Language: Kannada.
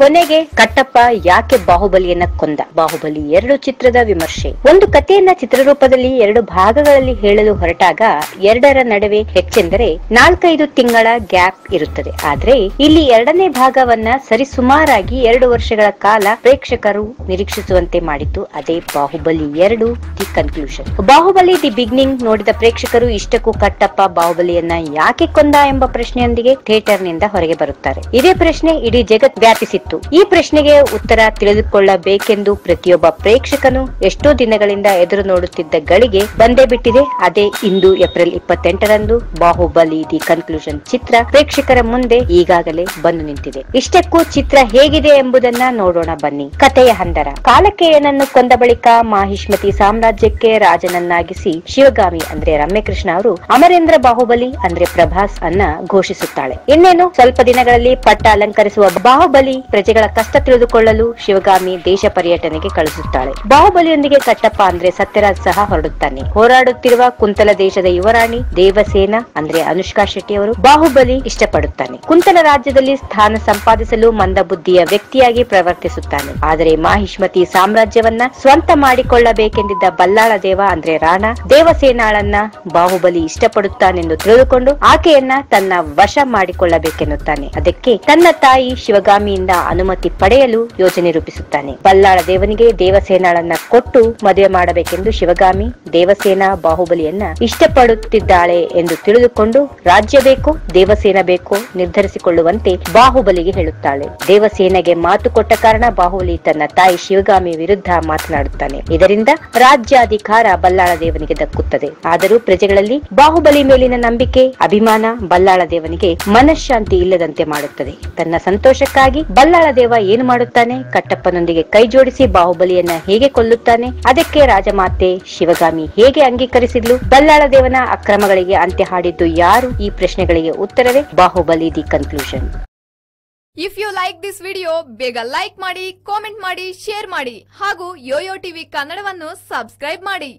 ಕೊನೆಗೆ ಕಟ್ಟಪ್ಪ ಯಾಕೆ ಬಾಹುಬಲಿಯನ್ನ ಕೊಂದ? ಬಾಹುಬಲಿ ಎರಡು ಚಿತ್ರದ ವಿಮರ್ಶೆ. ಒಂದು ಕಥೆಯನ್ನ ಚಿತ್ರರೂಪದಲ್ಲಿ ಎರಡು ಭಾಗಗಳಲ್ಲಿ ಹೇಳಲು ಹೊರಟಾಗ ಎರಡರ ನಡುವೆ ಹೆಚ್ಚೆಂದರೆ ನಾಲ್ಕೈದು ತಿಂಗಳ ಗ್ಯಾಪ್ ಇರುತ್ತದೆ. ಆದ್ರೆ ಇಲ್ಲಿ ಎರಡನೇ ಭಾಗವನ್ನ ಸರಿಸುಮಾರಾಗಿ ಎರಡು ವರ್ಷಗಳ ಕಾಲ ಪ್ರೇಕ್ಷಕರು ನಿರೀಕ್ಷಿಸುವಂತೆ ಮಾಡಿತು ಅದೇ ಬಾಹುಬಲಿ ಎರಡು the conclusion. Baahubali the beginning ನೋಡಿದ ಪ್ರೇಕ್ಷಕರು ಇಷ್ಟಕ್ಕೂ ಕಟ್ಟಪ್ಪ ಬಾಹುಬಲಿಯನ್ನ ಯಾಕೆ ಕೊಂದ ಎಂಬ ಪ್ರಶ್ನೆಯೊಂದಿಗೆ ಥಿಯೇಟರ್ನಿಂದ ಹೊರಗೆ ಬರುತ್ತಾರೆ. ಇದೇ ಪ್ರಶ್ನೆ ಇಡೀ ಜಗತ್ ವ್ಯಾಪಿಸಿತ್ತು. ಈ ಪ್ರಶ್ನೆಗೆ ಉತ್ತರ ತಿಳಿದುಕೊಳ್ಳಬೇಕೆಂದು ಪ್ರತಿಯೊಬ್ಬ ಪ್ರೇಕ್ಷಕನು ಎಷ್ಟೋ ದಿನಗಳಿಂದ ಎದುರು ನೋಡುತ್ತಿದ್ದ ಗಳಿಗೆ ಬಂದೇ ಬಿಟ್ಟಿದೆ. ಅದೇ ಇಂದು ಏಪ್ರಿಲ್ ಇಪ್ಪತ್ತೆಂಟರಂದು ಬಾಹುಬಲಿ ದಿ ಕನ್ಕ್ಲೂಷನ್ ಚಿತ್ರ ಪ್ರೇಕ್ಷಕರ ಮುಂದೆ ಈಗಾಗಲೇ ಬಂದು ನಿಂತಿದೆ. ಇಷ್ಟಕ್ಕೂ ಚಿತ್ರ ಹೇಗಿದೆ ಎಂಬುದನ್ನ ನೋಡೋಣ ಬನ್ನಿ. ಕಥೆಯ ಹಂದರ. ಕಾಲಕೇಯನನ್ನು ಕೊಂದ ಬಳಿಕ ಮಾಹಿಷ್ಮತಿ ಸಾಮ್ರಾಜ್ಯಕ್ಕೆ ರಾಜನನ್ನಾಗಿಸಿ ಶಿವಗಾಮಿ ಅಂದ್ರೆ ರಮ್ಯಕೃಷ್ಣ ಅವರು ಅಮರೇಂದ್ರ ಬಾಹುಬಲಿ ಅಂದ್ರೆ ಪ್ರಭಾಸ್ ಅನ್ನ ಘೋಷಿಸುತ್ತಾಳೆ. ಇನ್ನೇನು? ಸ್ವಲ್ಪ ದಿನಗಳಲ್ಲಿ ಪಟ್ಟ ಅಲಂಕರಿಸುವ ಬಾಹುಬಲಿ ಪ್ರಜೆಗಳ ಕಷ್ಟ ತಿಳಿದುಕೊಳ್ಳಲು ಶಿವಗಾಮಿ ದೇಶ ಪರ್ಯಟನೆಗೆ ಕಳಿಸುತ್ತಾಳೆ. ಬಾಹುಬಲಿಯೊಂದಿಗೆ ಕಟ್ಟಪ್ಪ ಅಂದ್ರೆ ಸತ್ಯರಾಜ್ ಸಹ ಹೊರಡುತ್ತಾನೆ. ಹೋರಾಡುತ್ತಿರುವ ಕುಂತಲ ದೇಶದ ಯುವರಾಣಿ ದೇವಸೇನ ಅಂದ್ರೆ ಅನುಷ್ಕಾ ಶೆಟ್ಟಿ ಅವರು ಬಾಹುಬಲಿ ಇಷ್ಟಪಡುತ್ತಾನೆ. ಕುಂತಲ ರಾಜ್ಯದಲ್ಲಿ ಸ್ಥಾನ ಸಂಪಾದಿಸಲು ಮಂದಬುದ್ಧಿಯ ವ್ಯಕ್ತಿಯಾಗಿ ಪ್ರವರ್ತಿಸುತ್ತಾನೆ. ಆದರೆ ಮಾಹಿಷ್ಮತಿ ಸಾಮ್ರಾಜ್ಯವನ್ನ ಸ್ವಂತ ಮಾಡಿಕೊಳ್ಳಬೇಕೆಂದಿದ್ದ ಬಲ್ಲಾಳ ದೇವ ಅಂದ್ರೆ ರಾಣ ದೇವಸೇನಾಳನ್ನ ಬಾಹುಬಲಿ ಇಷ್ಟಪಡುತ್ತಾನೆಂದು ತಿಳಿದುಕೊಂಡು ಆಕೆಯನ್ನ ತನ್ನ ವಶ ಮಾಡಿಕೊಳ್ಳಬೇಕೆನ್ನುತ್ತಾನೆ. ಅದಕ್ಕೆ ತನ್ನ ತಾಯಿ ಶಿವಗಾಮಿಯಿಂದ ಅನುಮತಿ ಪಡೆಯಲು ಯೋಜನೆ ರೂಪಿಸುತ್ತಾನೆ. ಬಲ್ಲಾಳ ದೇವನಿಗೆ ದೇವಸೇನಾಳನ್ನ ಕೊಟ್ಟು ಮದುವೆ ಮಾಡಬೇಕೆಂದು ಶಿವಗಾಮಿ ದೇವಸೇನಾ ಬಾಹುಬಲಿಯನ್ನ ಇಷ್ಟಪಡುತ್ತಿದ್ದಾಳೆ ಎಂದು ತಿಳಿದುಕೊಂಡು, ರಾಜ್ಯ ಬೇಕೋ, ದೇವಸೇನ ಬೇಕೋ ನಿರ್ಧರಿಸಿಕೊಳ್ಳುವಂತೆ ಬಾಹುಬಲಿಗೆ ಹೇಳುತ್ತಾಳೆ. ದೇವಸೇನೆಗೆ ಮಾತು ಕೊಟ್ಟ ಕಾರಣ ಬಾಹುಬಲಿ ತನ್ನ ತಾಯಿ ಶಿವಗಾಮಿ ವಿರುದ್ಧ ಮಾತನಾಡುತ್ತಾನೆ. ಇದರಿಂದ ರಾಜ್ಯಾಧಿಕಾರ ಬಲ್ಲಾಳ ದೇವನಿಗೆ ದಕ್ಕುತ್ತದೆ. ಆದರೂ ಪ್ರಜೆಗಳಲ್ಲಿ ಬಾಹುಬಲಿ ಮೇಲಿನ ನಂಬಿಕೆ, ಅಭಿಮಾನ ಬಲ್ಲಾಳ ದೇವನಿಗೆ ಮನಃಶಾಂತಿ ಇಲ್ಲದಂತೆ ಮಾಡುತ್ತದೆ. ತನ್ನ ಸಂತೋಷಕ್ಕಾಗಿ ಬಲ್ಲಾಳ ದೇವ ಏನು ಮಾಡುತ್ತಾನೆ? ಕಟ್ಟಪ್ಪನೊಂದಿಗೆ ಕೈ ಜೋಡಿಸಿ ಬಾಹುಬಲಿಯನ್ನ ಹೇಗೆ ಕೊಲ್ಲುತ್ತಾನೆ? ಅದಕ್ಕೆ ರಾಜಮಾತೆ ಶಿವಗಾಮಿ ಹೇಗೆ ಅಂಗೀಕರಿಸಿದ್ಲು? ಬಲ್ಲಾಳ ದೇವನ ಅಕ್ರಮಗಳಿಗೆ ಅಂತ್ಯ ಹಾಡಿದ್ದು ಯಾರು? ಈ ಪ್ರಶ್ನೆಗಳಿಗೆ ಉತ್ತರವೇ Baahubali the conclusion. If you like this video ಬೇಗ ಲೈಕ್ ಮಾಡಿ ಕಾಮೆಂಟ್ ಮಾಡಿ ಶೇರ್ ಮಾಡಿ ಹಾಗೂ ಯೋಯೋ ಟಿವಿ ಕನ್ನಡವನ್ನು ಸಬ್ಸ್ಕ್ರೈಬ್ ಮಾಡಿ.